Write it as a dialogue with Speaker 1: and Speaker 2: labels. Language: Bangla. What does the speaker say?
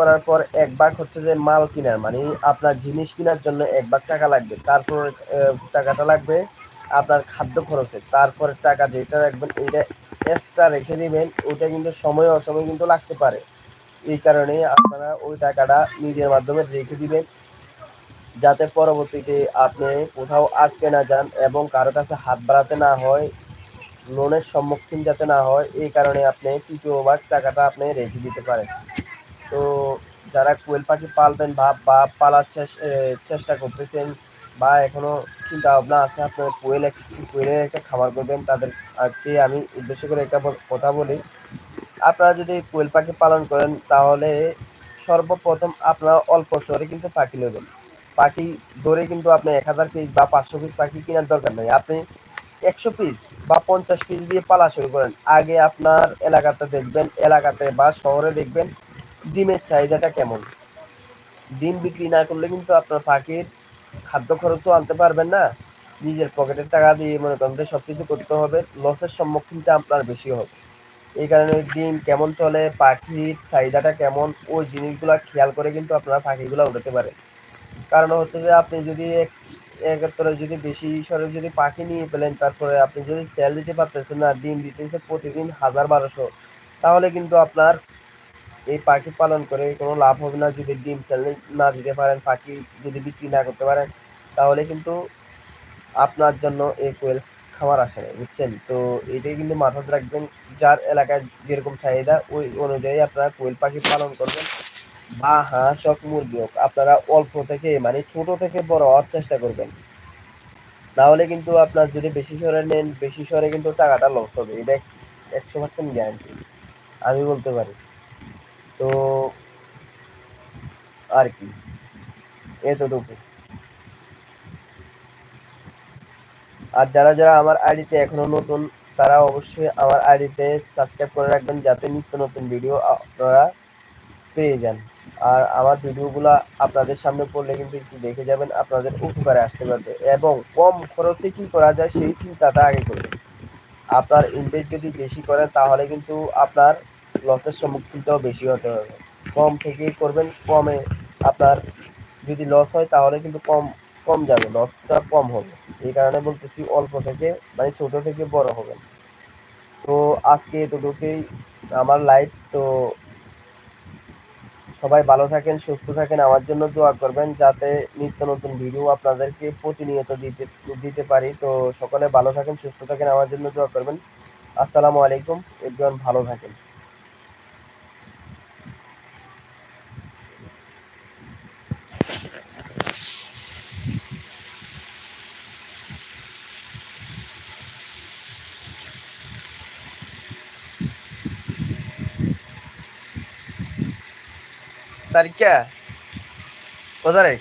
Speaker 1: করার পর এক ভাগ হচ্ছে যে মাল কেনার মানে আপনার জিনিস কেনার জন্য এক ভাগ টাকা লাগবে। তারপর টাকাটা লাগবে আপনার খাদ্য খরচে। তারপরে টাকা যেটা রাখবেন এটা এক্সট্রা রেখে দিবেন, ওইটা কিন্তু সময় অসময় কিন্তু লাগতে পারে। এই কারণে আপনারা ওই টাকাটা নিজের মাধ্যমে রেখে দিবেন, যাতে পরবর্তীতে আপনি কোথাও আটকে না যান এবং কারও কাছে হাত বাড়াতে না হয় লোনের সম্মুখীন যাতে না হয়, এই কারণে আপনি তৃতীয় ভাগ টাকাটা আপনি রেখে দিতে পারেন। তো যারা কোয়েল পাখি পালবেন বা বা পালার চেষ্টা করতেছেন বা এখনও চিন্তা ভাবনা আছে, আপনার কোয়েল কোয়েলের একটা খাবার করবেন, তাদেরকে আমি উদ্দেশ্য করে একটা কথা বলি। আপনারা যদি কোয়েল পাখি পালন করেন, তাহলে সর্বপ্রথম আপনারা অল্প শহরে কিন্তু পাখি নেবেন। পাখি ধরে কিন্তু আপনি এক হাজার পিস বা পাঁচশো পিস পাখি কেনার দরকার নেই। আপনি একশো পিস বা পঞ্চাশ পিস দিয়ে পালা শুরু করেন। আগে আপনার এলাকাতে দেখবেন, এলাকাতে বা শহরে দেখবেন ডিমের চাহিদাটা কেমন? ডিম বিক্রি না করলে কিন্তু আপনার পাখির খাদ্য খরচও আনতে পারবেন না। নিজের পকেটের টাকা দিয়ে মনে করেন যে সব কিছু করতে হবে, লসের সম্মুখীনটা আপনার বেশি হবে। এই কারণে ডিম কেমন চলে, পাখির চাহিদাটা কেমন, ওই জিনিসগুলো খেয়াল করে কিন্তু আপনারা পাখিগুলো উঠাতে পারেন। কারণ হচ্ছে যে আপনি যদি একাত্তরে যদি বেশি সরে যদি পাখি নিয়ে পেলেন তারপরে আপনি যদি সেল দিতে পারতেছেন না, ডিম দিতেছে প্রতিদিন হাজার বারোশো, তাহলে কিন্তু আপনার এই পাখি পালন করে, কোনো লাভ হবে না যদি ডিম সেল না দিতে পারেন, পাখি যদি বিক্রি না করতে পারেন, তাহলে কিন্তু আপনার জন্য এই কোয়েল খাবার আসে না বুঝছেন? তো এটাই কিন্তু মাথায় রাখবেন, যার এলাকায় যেরকম চাহিদা, ওই অনুযায়ী আপনারা কোয়েল পাখি পালন করবেন। বা হাঁস হোক, মুরগি হোক, আপনারা অল্প থেকে মানে ছোট থেকে বড় হওয়ার চেষ্টা করবেন। তাহলে কিন্তু আপনার যদি বেশি সরে নেন, বেশি সরে কিন্তু টাকাটা লস হবে, এটা একশো পার্সেন্ট গ্যারান্টি আমি বলতে পারি। তো আর কি। এতটুকু আর যারা যারা আমার আইডিতে এখনও নতুন, তারা অবশ্যই আমার আইডিতে সাবস্ক্রাইব করে রাখবেন, যাতে নিত্য নতুন ভিডিও আপনারা পেয়ে যান। আর আমার ভিডিওগুলো আপনাদের সামনে পড়লে কিন্তু একটু দেখে যাবেন, আপনাদের উপকারে আসতে পারবে। এবং কম খরচে কি করা যায় সেই চিন্তাটা আগে করবেন। আপনার ইনভেস্ট যদি বেশি করেন, তাহলে কিন্তু আপনার লসের সম্মুখীনটাও বেশি হতে হবে। কম থেকেই করবেন, কমে আপনার যদি লস হয় তাহলে কিন্তু কম কম যাবে লসটা কম হবে। এই কারণে বলতেছি অল্প থেকে মানে ছোট থেকে বড় হবে তো আজকে এতটুকুই আমার লাইফ তো সবাই ভালো থাকেন, সুস্থ থাকেন, আমার জন্য দোয়া করবেন, যাতে নিত্য নতুন ভিডিও আপনাদেরকে প্রতিনিয়ত দিতে দিতে পারি। তো সকলে ভালো থাকেন, সুস্থ থাকেন, আমার জন্য দোয়া করবেন। আসসালামু আলাইকুম, একজন ভালো থাকেন। തനിക്കാ ഒതറേ